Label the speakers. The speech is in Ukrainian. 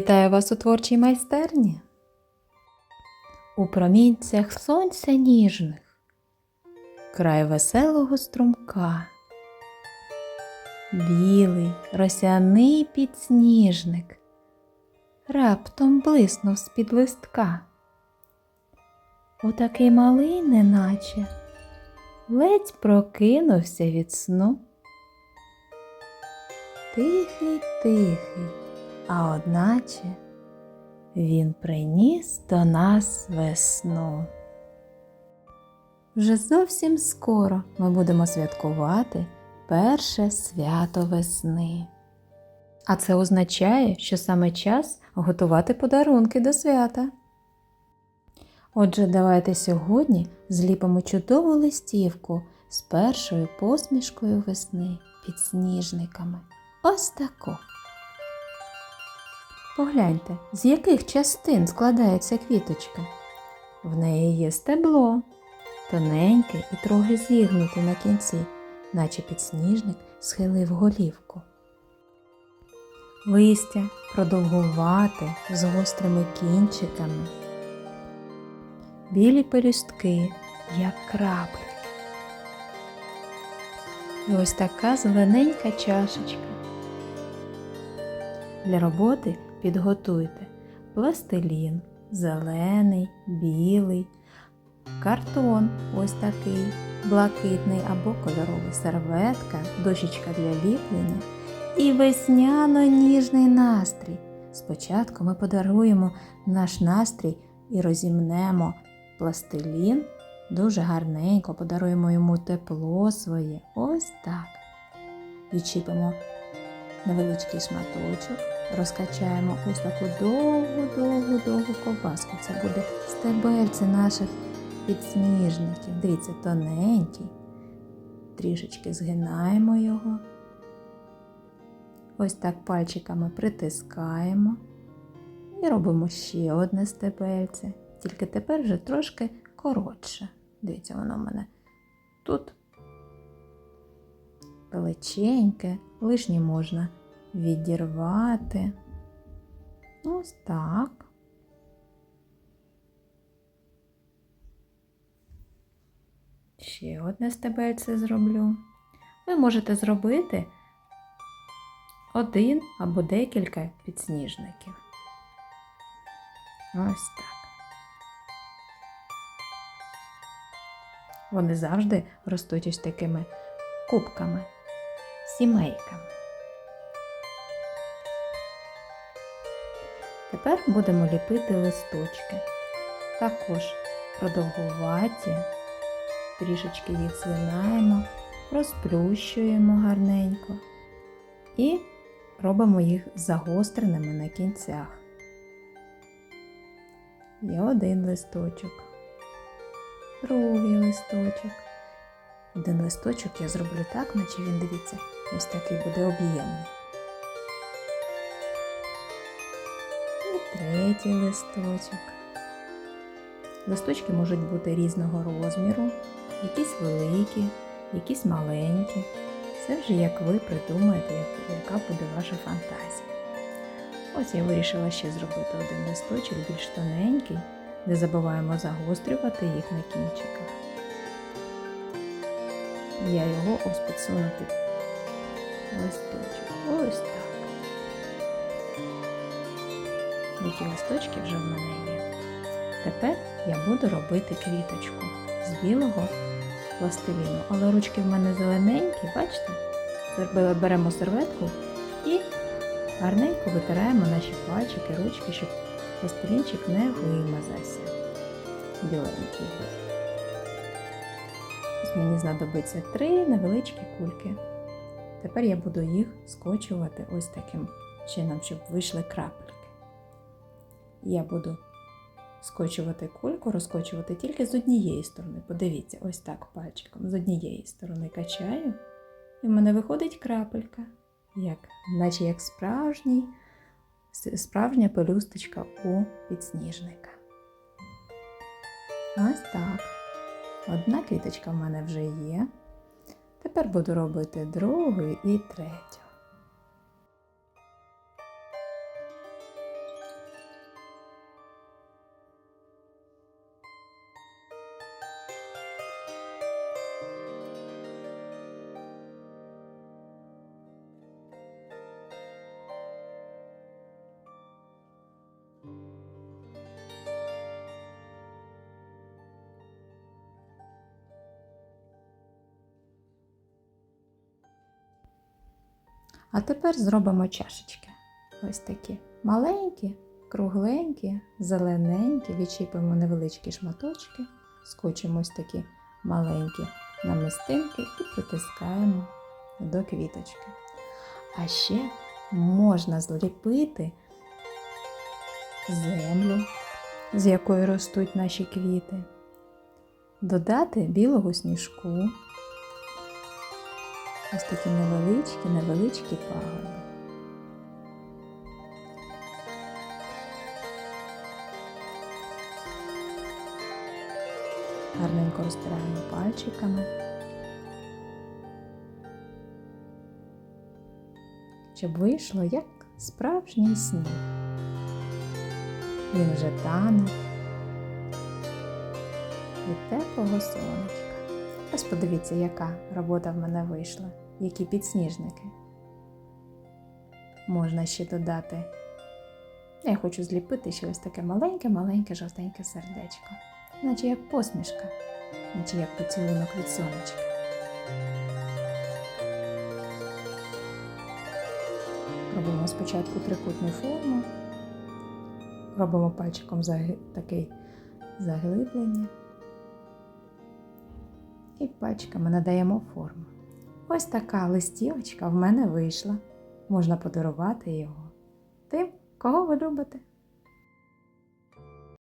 Speaker 1: Вітаю вас у творчій майстерні. У промінцях сонця ніжних, край веселого струмка, білий росяний підсніжник раптом блиснув з-під листка. Отакий малий, неначе, ледь прокинувся від сну. Тихий, тихий, а одначе він приніс до нас весну. Вже зовсім скоро ми будемо святкувати перше свято весни. А це означає, що саме час готувати подарунки до свята. Отже, давайте сьогодні зліпимо чудову листівку з першою посмішкою весни під сніжниками. Ось таку. Погляньте, з яких частин складається квіточка. В неї є стебло, тоненьке і трохи зігнуте на кінці, наче підсніжник схилив голівку. Листя продовгувате з гострими кінчиками, білі пелюстки, як крапель. І ось така зелененька чашечка. Для роботи підготуйте пластилін, зелений, білий, картон ось такий, блакитний або кольоровий серветка, дощечка для ліплення і весняно-ніжний настрій. Спочатку ми подаруємо наш настрій і розімнемо пластилін. Дуже гарненько подаруємо йому тепло своє. Ось так. Відчіпимо невеличкий шматочок, розкачаємо ось таку довгу-довгу-довгу ковбаску. Це буде стебельце наших підсніжників. Дивіться, тоненький. Трішечки згинаємо його. Ось так пальчиками притискаємо і робимо ще одне стебельце, тільки тепер вже трошки коротше. Дивіться, воно в мене тут величеньке, лишнє можна відірвати. Ось так. Ще одне стебельце зроблю. Ви можете зробити один або декілька підсніжників. Ось так. Вони завжди ростуть ось такими кубками, сімейками. Тепер будемо ліпити листочки. Також продовгуваті, трішечки їх згинаємо, розплющуємо гарненько і робимо їх загостреними на кінцях. Є один листочок другий листочок. Один листочок я зроблю так, наче він, дивіться, ось такий буде об'ємний. Третій листочок. Листочки можуть бути різного розміру, якісь великі, якісь маленькі. Це вже як ви придумаєте, яка буде ваша фантазія. Ось я вирішила ще зробити один листочок більш тоненький. Не забуваємо загострювати їх на кінчиках. Я його ось підсуну під листочок. Ось так. Які листочки вже в мене є. Тепер я буду робити квіточку з білого пластиліну. Але ручки в мене зелененькі, бачите? Беремо серветку і гарненько витираємо наші пальчики, ручки, щоб пластилінчик не вимазався. Біленький. Мені знадобиться три невеличкі кульки. Тепер я буду їх скочувати ось таким чином, щоб вийшли крапельки. Я буду скочувати кульку, розкочувати тільки з однієї сторони. Подивіться, ось так пальчиком. З однієї сторони качаю, і в мене виходить крапелька, як, наче як справжній справжня пелюсточка у підсніжника. Ось так. Одна квіточка в мене вже є. Тепер буду робити другу і третю. А тепер зробимо чашечки. Ось такі. Маленькі, кругленькі, зелененькі, відчіпимо невеличкі шматочки, скочимо ось такі маленькі намистинки і притискаємо до квіточки. А ще можна зліпити землю, з якої ростуть наші квіти, додати білого сніжку, ось такі невеличкі, невеличкі пагорби. Гарненько розтираємо пальчиками. Щоб вийшло як справжній сніг. Він вже тане від теплого сонечка. Ось подивіться, яка робота в мене вийшла, які підсніжники. Можна ще додати. Я хочу зліпити ще ось таке маленьке-маленьке жовтеньке сердечко, наче як посмішка, наче як поцілунок від сонечка. Робимо спочатку трикутну форму, робимо пальчиком такий заглиблення і пальчиками надаємо форму. Ось така листівочка в мене вийшла. Можна подарувати його тим, кого ви любите.